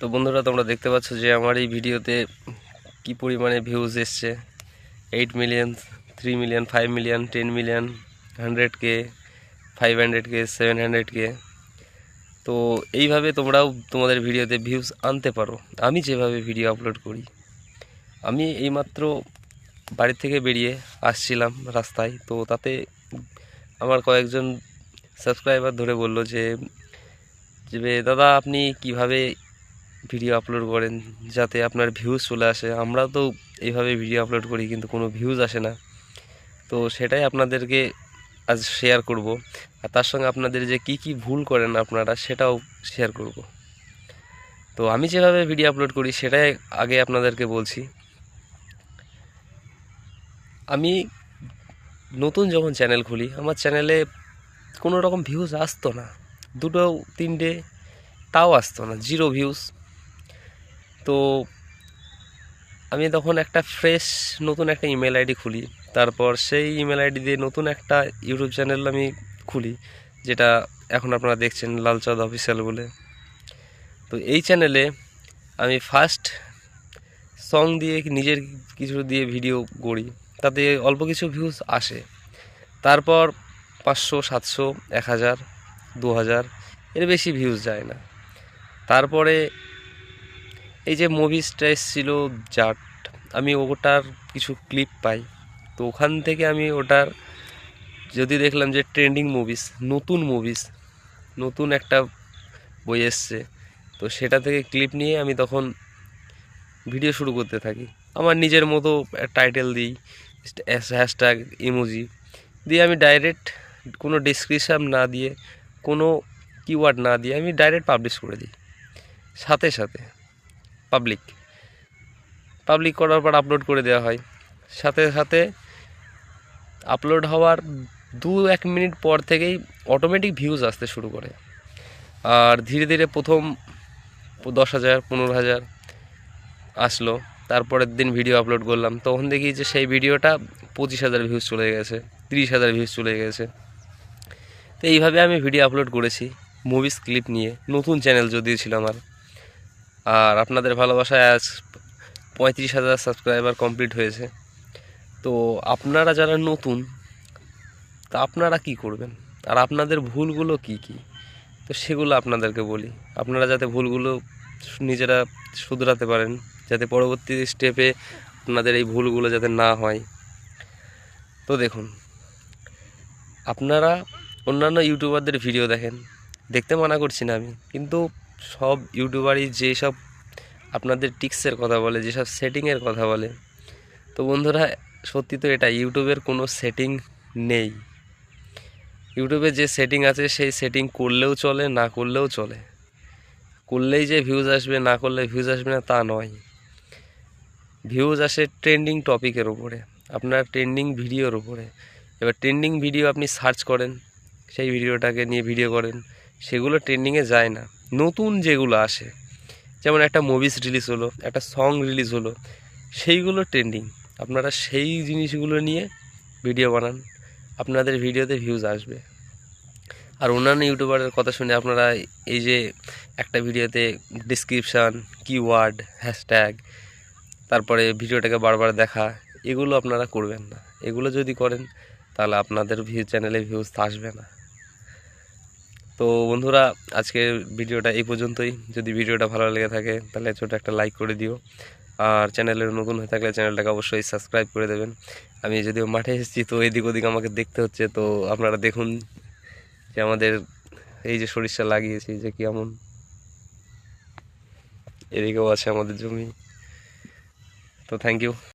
তো বন্ধুরা, তোমরা দেখতে পাচ্ছ যে আমার এই ভিডিওতে কি পরিমাণে ভিউজ এসছে। Eight million three million five million ten million hundred K five hundred K seven hundred K তো এইভাবে তোমরাও তোমাদের ভিডিওতে ভিউজ আনতে পারো। আমি যেভাবে ভিডিও আপলোড করি। আমি এইমাত্র বাড়ি থেকে বেরিয়ে আসছিলাম রাস্তায়। তো তাতে আমার কয়েকজন সাবস্ক্রাইবার ধরে বলল যে যে, দাদা, আপনি কীভাবে ভিডিও আপলোড করেন, যাতে আপনার ভিউজ চলে আসে। আমরা তো এইভাবে ভিডিও আপলোড করি, কিন্তু কোনো ভিউজ আসে না। তো সেটাই আপনাদেরকে আজ শেয়ার করব। আর তার সঙ্গে আপনাদের যে কি কি ভুল করেন আপনারা, সেটাও শেয়ার করব। তো আমি যেভাবে ভিডিও আপলোড করি, সেটাই আগে আপনাদেরকে বলছি। আমি নতুন যখন চ্যানেল খুলি, আমার চ্যানেলে কোনো রকম ভিউজ আসতো না। দুটো, তিনটে, তাও আসতো না। জিরো ভিউজ তো আমি তখন একটা ফ্রেশ নতুন একটা ইমেল আইডি খুলি। তারপর সেই ইমেল আইডি দিয়ে নতুন একটা ইউটিউব চ্যানেল আমি খুলি, যেটা এখন আপনারা দেখছেন লালচাঁদ অফিসিয়াল বলে। তো এই চ্যানেলে আমি ফার্স্ট সং দিয়ে নিজের কিছু দিয়ে ভিডিও করি তাতে অল্প কিছু ভিউজ আসে। তারপর পাঁচশো, সাতশো, এক হাজার, দু হাজার, এর বেশি ভিউজ যায় না। তারপরে এই যে মুভিসটা এসেছিল জাট, আমি ওটার কিছু ক্লিপ পাই। তো ওখান থেকে আমি ওটার যদি দেখলাম যে ট্রেন্ডিং মুভিস নতুন মুভিস নতুন একটা বই এসছে, তো সেটা থেকে ক্লিপ নিয়ে আমি তখন ভিডিও শুরু করতে থাকি। আমার নিজের মতো টাইটেল দিই হ্যাশট্যাগ ইমোজি দিয়ে আমি ডাইরেক্ট কোনো ডিসক্রিপশান না দিয়ে, কোনো কিওয়ার্ড না দিয়ে আমি ডাইরেক্ট পাবলিশ করে দিই। সাথে সাথে। পাবলিক পাবলিক করার পর আপলোড করে দেওয়া হয়। সাথে সাথে আপলোড হওয়ার দু এক মিনিট পর থেকেই অটোমেটিক ভিউজ আসতে শুরু করে। আর ধীরে ধীরে প্রথম দশ হাজার, পনেরো হাজার আসলো। তারপরের দিন ভিডিও আপলোড করলাম। তখন দেখি যে সেই ভিডিওটা পঁচিশ হাজার ভিউজ চলে গেছে, তিরিশ হাজার ভিউজ চলে গেছে। তো এইভাবে আমি ভিডিও আপলোড করেছি মুভিস ক্লিপ নিয়ে। নতুন চ্যানেল যদিও ছিল আমার। আর আপনাদের ভালোবাসায় আজ পঁয়ত্রিশ হাজার সাবস্ক্রাইবার কমপ্লিট হয়েছে। তো আপনারা যারা নতুন, তা আপনারা কি করবেন? আর আপনাদের ভুলগুলো কি কি? তো সেগুলো আপনাদেরকে বলি। আপনারা যাতে ভুলগুলো নিজেরা শুধরাতে পারেন, যাতে পরবর্তী স্টেপে আপনাদের এই ভুলগুলো যাতে না হয়। তো দেখুন, আপনারা অন্যান্য ইউটিউবারদের ভিডিও দেখেন। দেখতে মানা করছি না আমি, কিন্তু সব ইউটিউবারই যেসব আপনাদের টিক্সের কথা বলে, যেসব সেটিংয়ের কথা বলে। তো বন্ধুরা, সত্যি তো এটা, ইউটিউবের কোনো সেটিং নেই। ইউটিউবে যে সেটিং আছে, সেই সেটিং করলেও চলে, না করলেও চলে। করলেই যে ভিউজ আসবে, না করলে ভিউজ আসবে না, তা নয়। ভিউজ আসে ট্রেন্ডিং টপিকের ওপরে আপনার ট্রেন্ডিং ভিডিওর উপরে। এবার ট্রেন্ডিং ভিডিও আপনি সার্চ করেন, সেই ভিডিওটাকে নিয়ে ভিডিও করেন, সেগুলো ট্রেন্ডিংয়ে যায় না। নতুন যেগুলো আসে, যেমন একটা মুভিস রিলিজ হলো, একটা সং রিলিজ হলো, সেইগুলো ট্রেন্ডিং আপনারা সেই জিনিসগুলো নিয়ে ভিডিও বানান, আপনাদের ভিডিওতে ভিউজ আসবে। আর অন্যান্য ইউটিউবারের কথা শুনে আপনারা এই যে একটা ভিডিওতে ডিসক্রিপশান কিওয়ার্ড হ্যাশট্যাগ তারপরে ভিডিওটাকে বারবার দেখা, এগুলো আপনারা করবেন না। এগুলো যদি করেন, তাহলে আপনাদের ভিউ চ্যানেলে ভিউজ আসবে না। তো বন্ধুরা, আজকের ভিডিওটা এই পর্যন্তই। যদি ভিডিওটা ভালো লেগে থাকে, তাহলে ছোটো একটা লাইক করে দিও। আর চ্যানেলের নতুন হয়ে থাকলে চ্যানেলটাকে অবশ্যই সাবস্ক্রাইব করে দেবেন। আমি যদিও মাঠে এসেছি, তো এদিক ওদিক আমাকে দেখতে হচ্ছে। তো আপনারা দেখুন যে আমাদের এই যে সরিষা লাগিয়েছি, যে কেমন। এদিকেও আছে আমাদের জমি। তো থ্যাংক ইউ